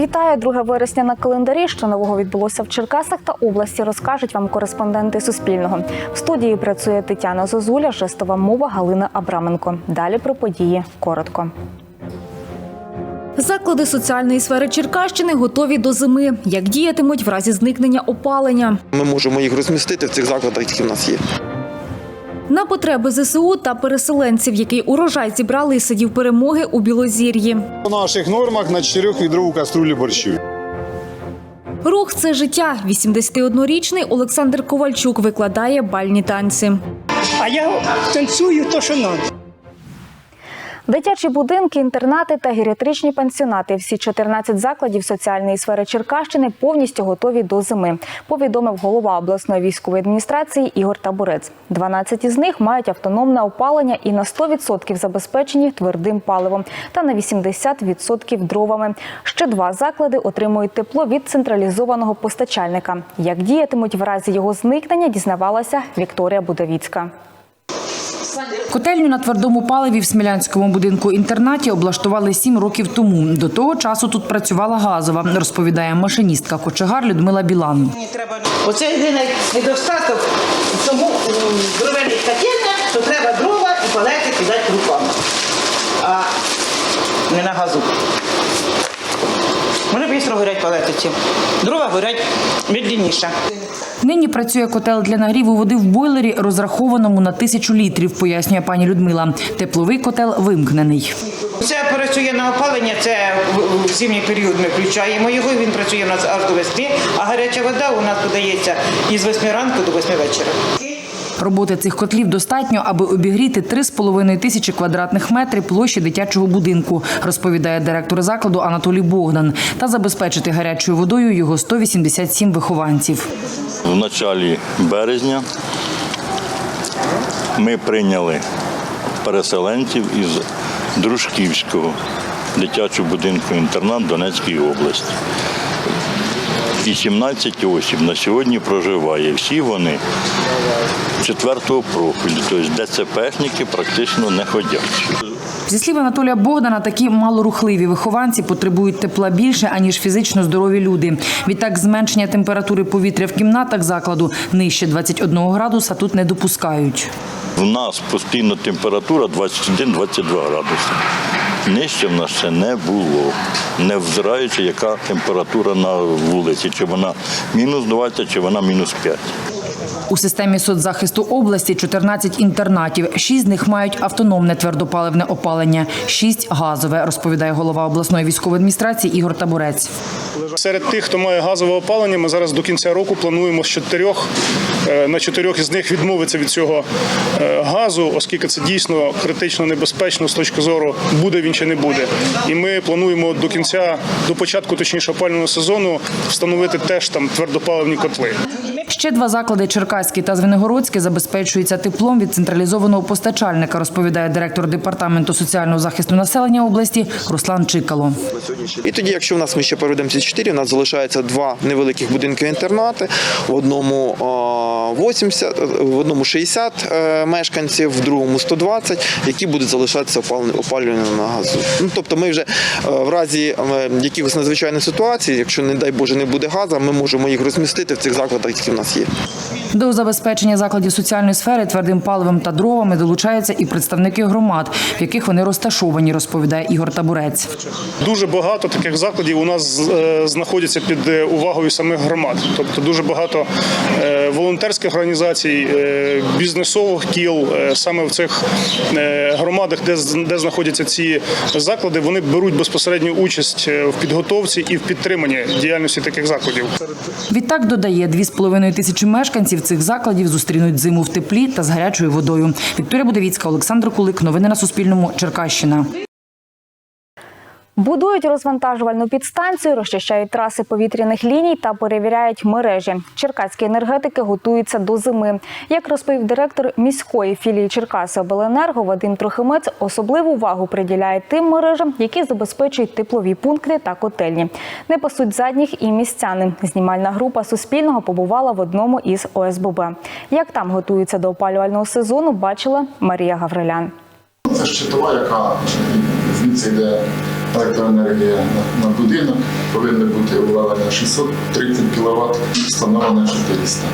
Вітаю 2 вересня на календарі. Що нового відбулося в Черкасах та області, розкажуть вам кореспонденти Суспільного. В студії працює Тетяна Зозуля, жестова мова Галина Абраменко. Далі про події коротко. Заклади соціальної сфери Черкащини готові до зими. Як діятимуть в разі зникнення опалення? Ми можемо їх розмістити в цих закладах, які в нас є. На потреби ЗСУ та переселенців, який урожай зібрали із сидів перемоги у Білозір'ї. У наших нормах на 4-відрову каструлі борщу. Рух це життя. 81-річний Олександр Ковальчук викладає бальні танці. А я танцюю то, що надо. Дитячі будинки, інтернати та геріатричні пансіонати. Всі 14 закладів соціальної сфери Черкащини повністю готові до зими. Повідомив голова обласної військової адміністрації Ігор Табурець. 12 із них мають автономне опалення і на 100% забезпечені твердим паливом та на 80% дровами. Ще два заклади отримують тепло від централізованого постачальника. Як діятимуть в разі його зникнення, дізнавалася Вікторія Будовіцька. Котельню на твердому паливі в Смілянському будинку інтернаті облаштували сім років тому. До того часу тут працювала газова, розповідає машиністка кочегар Людмила Білан. Оце єдиний недостаток тому цьому котельня, що треба дрова і палети кидати руками, а не на газу. Вони швидко горять палети ці. Дрова горять медленніше. Нині працює котел для нагріву води в бойлері, розрахованому на тисячу літрів, пояснює пані Людмила. Тепловий котел вимкнений. Це працює на опалення, це в- в зимній період ми включаємо його, він працює у нас аж до весни, а гаряча вода у нас подається із 8 ранку до 8 вечора. Роботи цих котлів достатньо, аби обігріти 3,5 тисячі квадратних метрів площі дитячого будинку, розповідає директор закладу Анатолій Богдан, та забезпечити гарячою водою його 187 вихованців. В началі березня ми прийняли переселенців із Дружківського дитячого будинку інтернат Донецької області. 18 осіб на сьогодні проживає. Всі вони четвертого профілю, тобто ДЦПшники практично не ходячі. Зі слів Анатолія Богдана, такі малорухливі вихованці потребують тепла більше, аніж фізично здорові люди. Відтак, зменшення температури повітря в кімнатах закладу нижче 21 градуса тут не допускають. У нас постійна температура 21-22 градуси. Нижче в нас ще не було, не взираючи, яка температура на вулиці, чи вона мінус 20, чи вона мінус 5. У системі соцзахисту області 14 інтернатів. Шість з них мають автономне твердопаливне опалення, шість газове, розповідає голова обласної військової адміністрації Ігор Табурець. Серед тих, хто має газове опалення, ми зараз до кінця року плануємо з чотирьох е, на чотирьох із них відмовитися від цього е, газу, оскільки це дійсно критично небезпечно з точки зору буде він чи не буде. І ми плануємо до кінця, до початку точніше опалювального сезону, встановити теж там твердопаливні котли. Ще два заклади Черкаський та Звенигородський забезпечуються теплом від централізованого постачальника, розповідає директор департаменту соціального захисту населення області Руслан Чикало. І тоді, якщо в нас ми ще проведемо ці чотири, у нас залишається два невеликих будинки інтернати. В одному а, 80, в одному 60 е, мешканців, в другому 120, які будуть залишатися опалюваними на газу. Ну тобто, ми вже е, в разі е, якихось надзвичайних ситуацій, якщо не дай Боже не буде газу, ми можемо їх розмістити в цих закладах, які в нас є. До забезпечення закладів соціальної сфери твердим паливом та дровами долучаються і представники громад, в яких вони розташовані, розповідає Ігор Табурець. Дуже багато таких закладів у нас е, знаходяться під е, увагою самих громад. Тобто дуже багато е, волонтерських організацій, бізнесових кіл саме в цих громадах, де, де знаходяться ці заклади, вони беруть безпосередню участь в підготовці і в підтриманні діяльності таких закладів. Відтак додає, 2,5 тисячі мешканців цих закладів зустрінуть зиму в теплі та з гарячою водою. Вікторія Будовіцька, Олександр Кулик. Новини на Суспільному. Черкащина. Будують розвантажувальну підстанцію, розчищають траси повітряних ліній та перевіряють мережі. Черкаські енергетики готуються до зими. Як розповів директор міської філії Черкаси Обленерго Вадим Трохимець, особливу увагу приділяє тим мережам, які забезпечують теплові пункти та котельні. Не пасуть задніх і містяни. Знімальна група Суспільного побувала в одному із ОСББ. Як там готуються до опалювального сезону, бачила Марія Гаврилян. Це щитова, яка звідси йде електроенергія на, будинок. повинно бути обладнання 630 кВт, встановлено 400.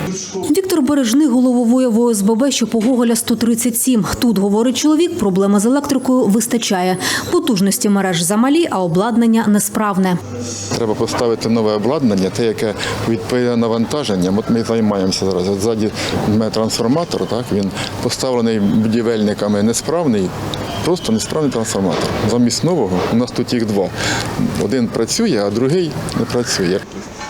Віктор Бережний головою ОСББ, що по Гоголя 137. Тут, говорить чоловік, проблеми з електрикою вистачає. Потужності мереж замалі, а обладнання несправне. Треба поставити нове обладнання, те, яке відповідає навантаженням. От ми займаємося зараз. От ззаді трансформатор, так він поставлений будівельниками несправний, просто несправний трансформатор. Замість нового у нас тут їх два. Один працює, а другий не працює.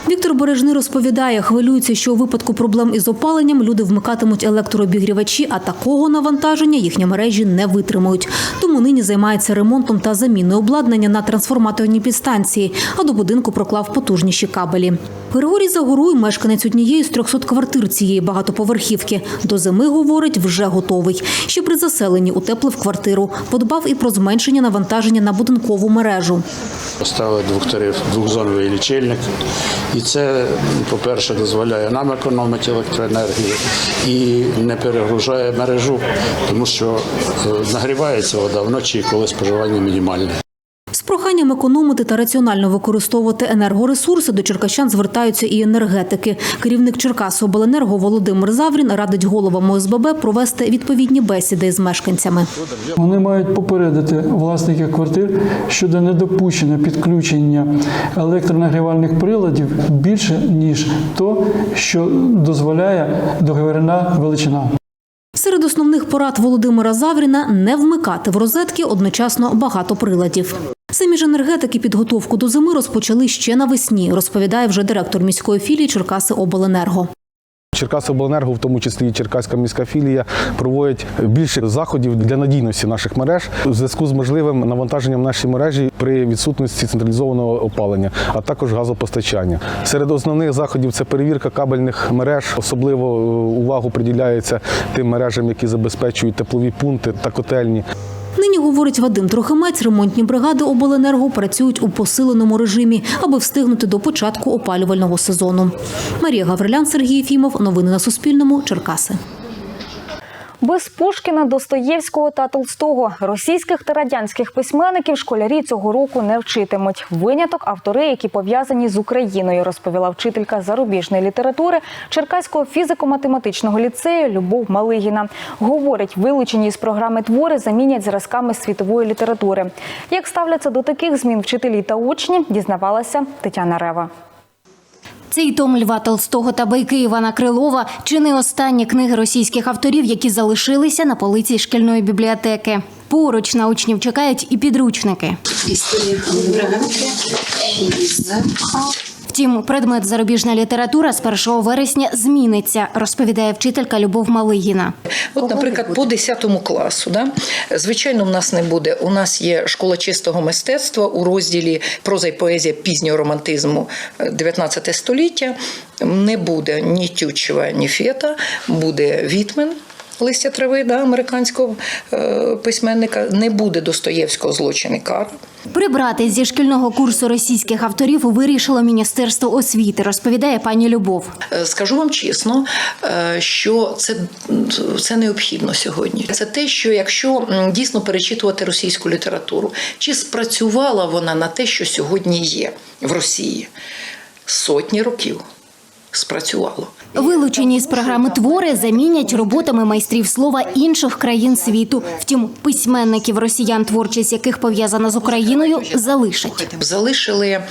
Віктор Бережний розповідає, хвилюється, що у випадку проблем із опаленням люди вмикатимуть електрообігрівачі, а такого навантаження їхні мережі не витримують. Тому нині займається ремонтом та заміною обладнання на трансформаторній підстанції, а до будинку проклав потужніші кабелі. Григорій Загоруй, мешканець однієї з 300 квартир цієї багатоповерхівки. До зими, говорить, вже готовий. Ще при заселенні утеплив квартиру. Подбав і про зменшення навантаження на будинкову мережу. Поставили двохтариф, двохзоновий лічильник. І це, по-перше, дозволяє нам економити електроенергію і не перегружає мережу, тому що е, нагрівається вода вночі, коли споживання мінімальне. Проханням економити та раціонально використовувати енергоресурси до черкащан звертаються і енергетики. Керівник Черкасобленерго Володимир Заврін радить головам ОСББ провести відповідні бесіди з мешканцями. Вони мають попередити власників квартир щодо недопущення підключення електронагрівальних приладів більше ніж то, що дозволяє договірна величина. Серед основних порад Володимира Завріна не вмикати в розетки одночасно багато приладів. Самі ж енергетики підготовку до зими розпочали ще навесні, розповідає вже директор міської філії Черкаси Обленерго. Черкасобленерго, в тому числі і Черкаська міська філія, проводять більше заходів для надійності наших мереж у зв'язку з можливим навантаженням нашої мережі при відсутності централізованого опалення, а також газопостачання. Серед основних заходів це перевірка кабельних мереж. Особливо е, увагу приділяється тим мережам, які забезпечують теплові пункти та котельні. Нині, говорить Вадим Трохимець, ремонтні бригади обленерго працюють у посиленому режимі, аби встигнути до початку опалювального сезону. Марія Гаврилян, Сергій Фімов. Новини на Суспільному. Черкаси. Без Пушкіна, Достоєвського та Толстого російських та радянських письменників школярі цього року не вчитимуть. Виняток автори, які пов'язані з Україною, розповіла вчителька зарубіжної літератури Черкаського фізико-математичного ліцею Любов Малигіна. Говорить, вилучені з програми твори замінять зразками світової літератури. Як ставляться до таких змін вчителі та учні, дізнавалася Тетяна Рева. Цей том Льва Толстого та байки Івана Крилова чи не останні книги російських авторів, які залишилися на полиці шкільної бібліотеки. Поруч на учнів чекають і підручники. Історія фізика. Втім, предмет зарубіжна література з 1 вересня зміниться, розповідає вчителька Любов Малигіна. От, наприклад, по 10 класу, да? звичайно, в нас не буде. У нас є школа чистого мистецтва у розділі проза й поезія пізнього романтизму е, 19 століття. Не буде ні Тютчева, ні Фета, буде Вітмен. Листя трави да, американського е, письменника не буде Достоєвського злочин і кара. Прибрати зі шкільного курсу російських авторів вирішило Міністерство освіти, розповідає пані Любов. Е, Скажу вам чесно, е, що це, це необхідно сьогодні. Це те, що якщо дійсно перечитувати російську літературу, чи спрацювала вона на те, що сьогодні є в Росії? Сотні років спрацювало. Вилучені з програми твори замінять роботами майстрів слова інших країн світу. Втім, письменників росіян, творчість яких пов'язана з Україною, залишать. Залишили е,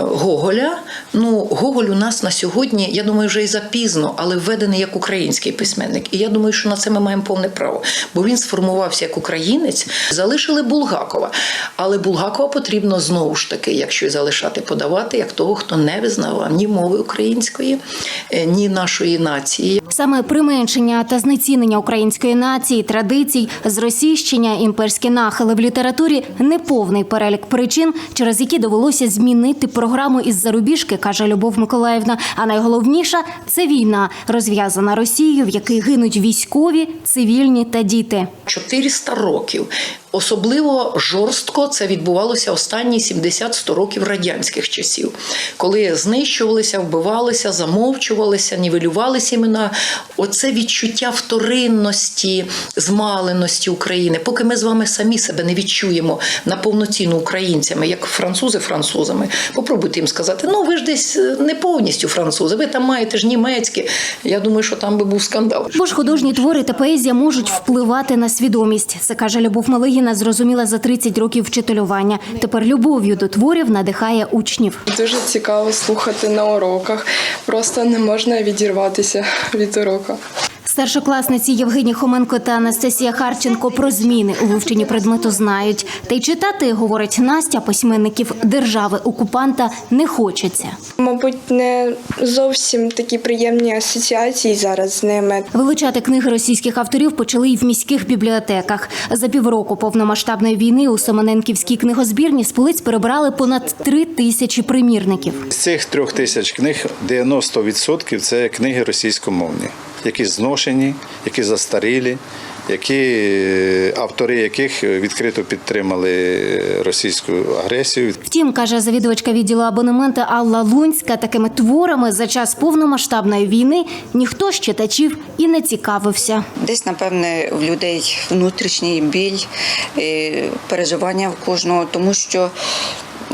Гоголя. Ну, Гоголь у нас на сьогодні, я думаю, вже і запізно, але введений як український письменник. І я думаю, що на це ми маємо повне право, бо він сформувався як українець. Залишили Булгакова. Але Булгакова потрібно знову ж таки, якщо залишати подавати, як того, хто не визнавав ні мови української, ні нашої нації. Саме применшення та знецінення української нації, традицій, зросійщення, імперські нахили в літературі неповний перелік причин, через які довелося змінити програму із зарубіжки, каже Любов Миколаївна. А найголовніша це війна, розв'язана Росією, в якій гинуть військові, цивільні та діти. 400 років Особливо жорстко це відбувалося останні 70-100 років радянських часів, коли знищувалися, вбивалися, замовчувалися, нівелювалися імена. Оце відчуття вторинності, змаленості України, поки ми з вами самі себе не відчуємо на повноцінну українцями, як французи французами. Попробуйте їм сказати, ну ви ж десь е, не повністю французи, ви там маєте ж німецьке. Я думаю, що там би був скандал. Бо ж художні твори та поезія можуть впливати на свідомість. Це каже Любов Малигіна, зрозуміла за 30 років вчителювання. Тепер любов'ю до творів надихає учнів. Дуже цікаво слухати на уроках. Просто не можна відірватися від урока. Старшокласниці Євгенія Хоменко та Анастасія Харченко про зміни у вивченні предмету знають. Та й читати, говорить Настя, письменників держави окупанта не хочеться. Мабуть, не зовсім такі приємні асоціації зараз з ними. Вилучати книги російських авторів почали й в міських бібліотеках. За півроку повномасштабної війни у Семененківській книгозбірні з полиць перебрали понад три тисячі примірників. З цих трьох тисяч книг 90% це книги російськомовні, які зношені, які застарілі, які автори яких відкрито підтримали російську агресію. Втім, каже завідувачка відділу абонемента Алла Лунська, такими творами за час повномасштабної війни ніхто з читачів і не цікавився. Десь, напевне, в людей внутрішній біль, е, переживання в кожного, тому що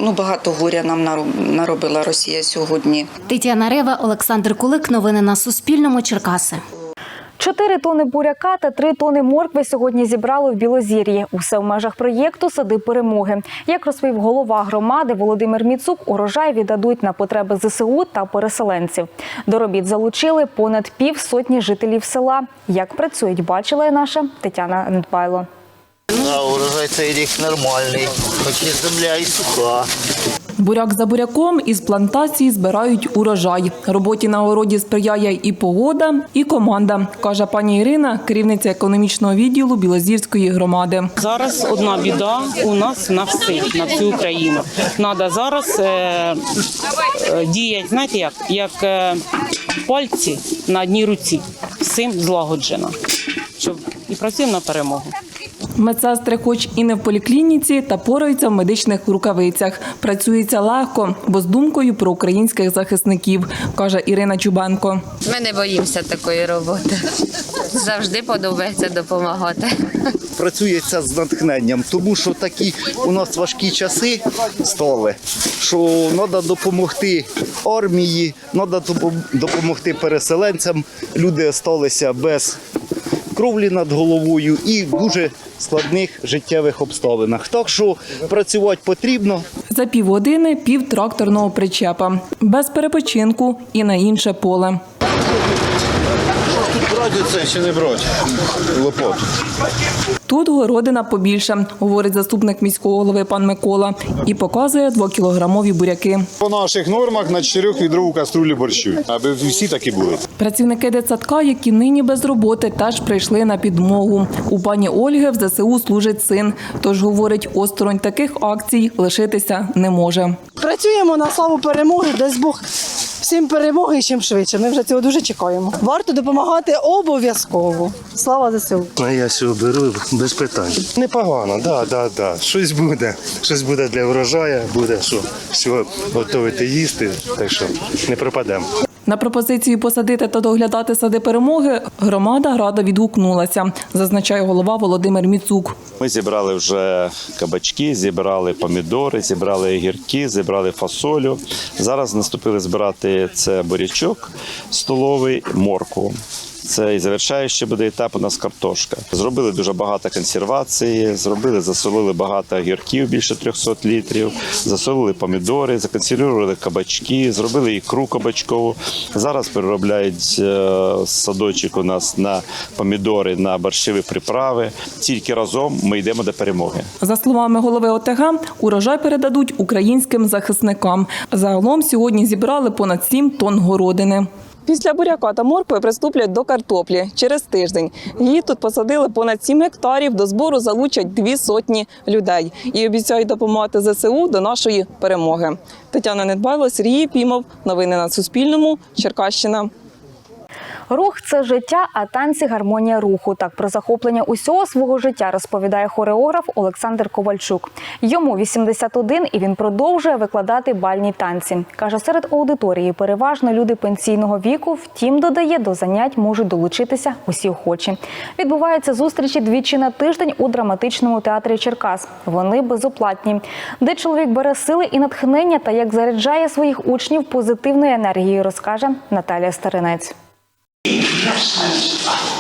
ну, багато горя нам наробила Росія сьогодні. Тетяна Рева, Олександр Кулик. Новини на Суспільному. Черкаси. Чотири тони буряка та три тони моркви сьогодні зібрали в Білозір'ї. Усе в межах проєкту Сади перемоги. Як розповів голова громади Володимир Міцук, урожай віддадуть на потреби ЗСУ та переселенців. До робіт залучили понад пів сотні жителів села. Як працюють, бачила і наша Тетяна Недбайло. А урожай цей рік нормальний, хоч і земля і суха. Буряк за буряком із плантації збирають урожай. Роботі на городі сприяє і погода, і команда, каже пані Ірина, керівниця економічного відділу Білозірської громади. Зараз одна біда у нас на всіх, на всю Україну. Треба зараз е, е, діяти, знаєте як, як е, пальці на одній руці. Всім злагоджено. Щоб і працюємо на перемогу. Медсестри, хоч і не в поліклініці, та пораються в медичних рукавицях. Працюється легко, бо з думкою про українських захисників, каже Ірина Чубенко. Ми не боїмося такої роботи. Завжди подобається допомагати. Працюється з натхненням, тому що такі у нас важкі часи стали, що треба допомогти армії, треба допомогти переселенцям. Люди залишилися без кровлі над головою і в дуже складних життєвих обставинах. Так що працювати потрібно. За півгодини пів тракторного причепа, без перепочинку і на інше поле. Тут брати це чи не брати? Лопату. Тут городина побільше, говорить заступник міського голови пан Микола, і показує двокілограмові буряки. По наших нормах на 4 відрову каструлі борщу, аби всі такі були. Працівники дитсадка, які нині без роботи, теж прийшли на підмогу. У пані Ольги в ЗСУ служить син. Тож говорить, осторонь таких акцій лишитися не може. Працюємо на славу перемоги, дасть Бог всім перемоги і чим швидше. Ми вже цього дуже чекаємо. Варто допомагати обов'язково. Слава ЗСУ! А я сього беру без питань. Непогано, да, да, да. Щось буде. Щось буде для врожаю, буде що все готовити їсти, так що не пропадемо. На пропозицію посадити та доглядати сади перемоги громада рада відгукнулася, зазначає голова Володимир Міцук. Ми зібрали вже кабачки, зібрали помідори, зібрали огірки, зібрали фасолю. Зараз наступили збирати це бурячок столовий, моркву. Це і завершаючий буде етап у нас картошка. Зробили дуже багато консервації, зробили, засолили багато огірків, більше 300 літрів, засолили помідори, законсервували кабачки, зробили ікру кабачкову. Зараз переробляють е, садочок у нас на помідори, на борщові приправи. Тільки разом ми йдемо до перемоги. За словами голови ОТГ, урожай передадуть українським захисникам. Загалом сьогодні зібрали понад 7 тонн городини. Після буряка та моркви приступлять до картоплі через тиждень. Її тут посадили понад 7 гектарів. До збору залучать дві сотні людей і обіцяють допомагати ЗСУ до нашої перемоги. Тетяна Недбайло, Сергій Пімов. Новини на Суспільному. Черкащина. Рух це життя, а танці гармонія руху. Так про захоплення усього свого життя розповідає хореограф Олександр Ковальчук. Йому 81 і він продовжує викладати бальні танці. Каже, серед аудиторії переважно люди пенсійного віку. Втім, додає, до занять можуть долучитися усі охочі. Відбуваються зустрічі двічі на тиждень у драматичному театрі Черкас. Вони безоплатні, де чоловік бере сили і натхнення та як заряджає своїх учнів позитивною енергією, розкаже Наталія Старинець. injustice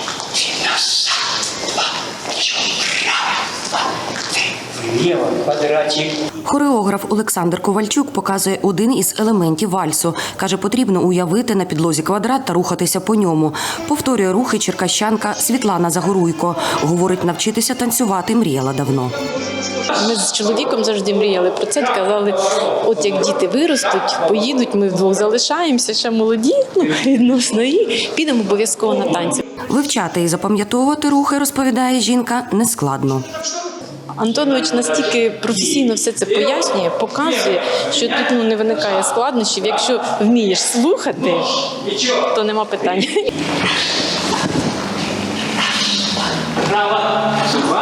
Влево, квадратик. Хореограф Олександр Ковальчук показує один із елементів вальсу. Каже, потрібно уявити на підлозі квадрат та рухатися по ньому. Повторює рухи черкащанка Світлана Загоруйко. Говорить, навчитися танцювати мріяла давно. Ми з чоловіком завжди мріяли про це. Казали, от як діти виростуть, поїдуть, ми вдвох залишаємося ще молоді, ну відносно і підемо обов'язково на танці. Вивчати і запам'ятовувати рухи, розповідає жінка, нескладно. Антонович настільки професійно все це пояснює, показує, що тут ну, не виникає складнощів. Якщо вмієш слухати, то нема питань.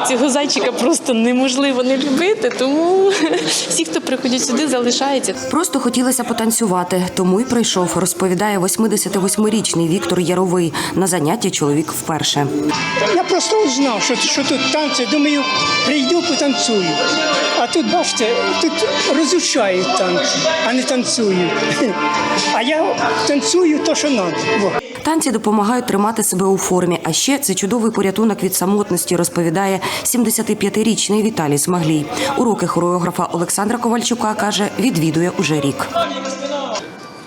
Цього зайчика просто неможливо не любити, тому всі, хто приходять сюди, залишаються. Просто хотілося потанцювати, тому й прийшов, розповідає 88-річний Віктор Яровий. На заняття чоловік вперше. Я просто знав, що, що тут танці. Думаю, прийду, потанцюю. А тут, бачите, тут розучають танці, а не танцюють. А я танцюю то, що треба. Танці допомагають тримати себе у формі. А ще це чудовий порятунок від самотності, розповідає 75-річний Віталій Смаглій. Уроки хореографа Олександра Ковальчука каже, відвідує уже рік.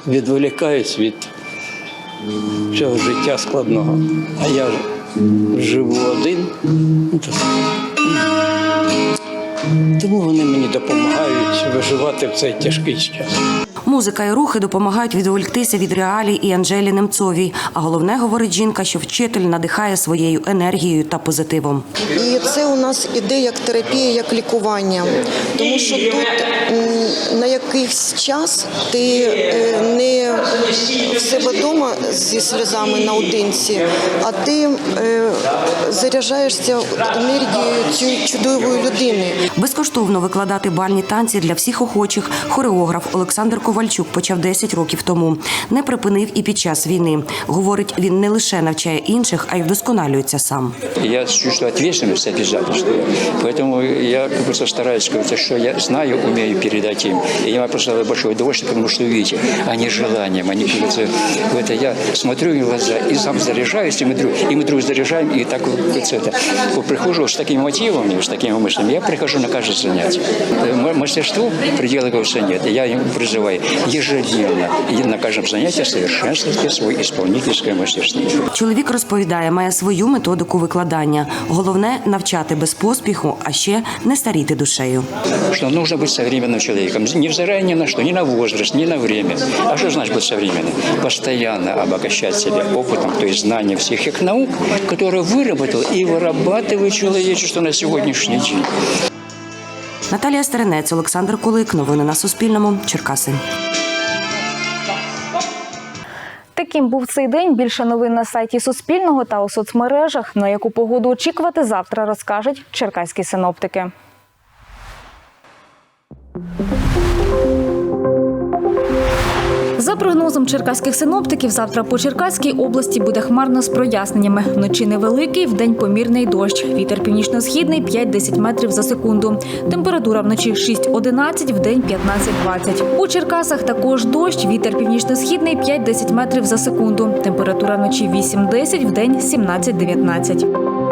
Відволікаюсь від цього життя складного. А я живу один. Ну, Тому вони мені допомагають виживати в цей тяжкий час. Музика і рухи допомагають відволіктися від реалій і Анжелі Немцовій. А головне, говорить жінка, що вчитель надихає своєю енергією та позитивом. І це у нас іде як терапія, як лікування. Тому що тут на якийсь час ти е, не в себе вдома зі сльозами наодинці, а ти е, заряджаєшся енергією цієї чудової людини. Безкоштовно викладати бальні танці для всіх охочих хореограф Олександр Ковальчук почав 10 років тому. Не припинив і під час війни. Говорить, він не лише навчає інших, а й вдосконалюється сам. Я чувствую ответственность обязательства. Поэтому я просто стараюсь сказать, что я знаю, умею передать им. И я просто большое удовольствие, потому что, видите, они желанием, они кажется, в это я смотрю им в глаза и сам заряжаюсь, и мы друг, и мы друг заряжаем, и так вот это. Вот прихожу с такими мотивами, с такими мыслями, я прихожу на каждое занятие. Э, м- Мастерству предела, конечно, нет. Я им призываю ежедневно и на каждом занятии совершенствовать свое исполнительское мастерство. Чоловік розповідає, має свою методику викладання. Головне навчати без поспіху, а ще не старіти душею. что нужно быть современным человеком, невзирая ни на что, ни на возраст, ни на время. А что значит быть современным? Постоянно обогащать себя опытом, то есть знанием всех их наук, которые выработал и вырабатывает человечество на сегодняшний день. Наталія Стеренець, Олександр Кулик. Новини на Суспільному. Черкаси. Таким був цей день. Більше новин на сайті Суспільного та у соцмережах. На яку погоду очікувати завтра, розкажуть черкаські синоптики. Прогнозом черкаських синоптиків, завтра по Черкаській області буде хмарно з проясненнями. Вночі невеликий, вдень помірний дощ. Вітер північно-східний 5-10 метрів за секунду. Температура вночі 6-11, вдень 15-20. У Черкасах також дощ, вітер північно-східний 5-10 метрів за секунду. Температура вночі 8-10, вдень 17-19.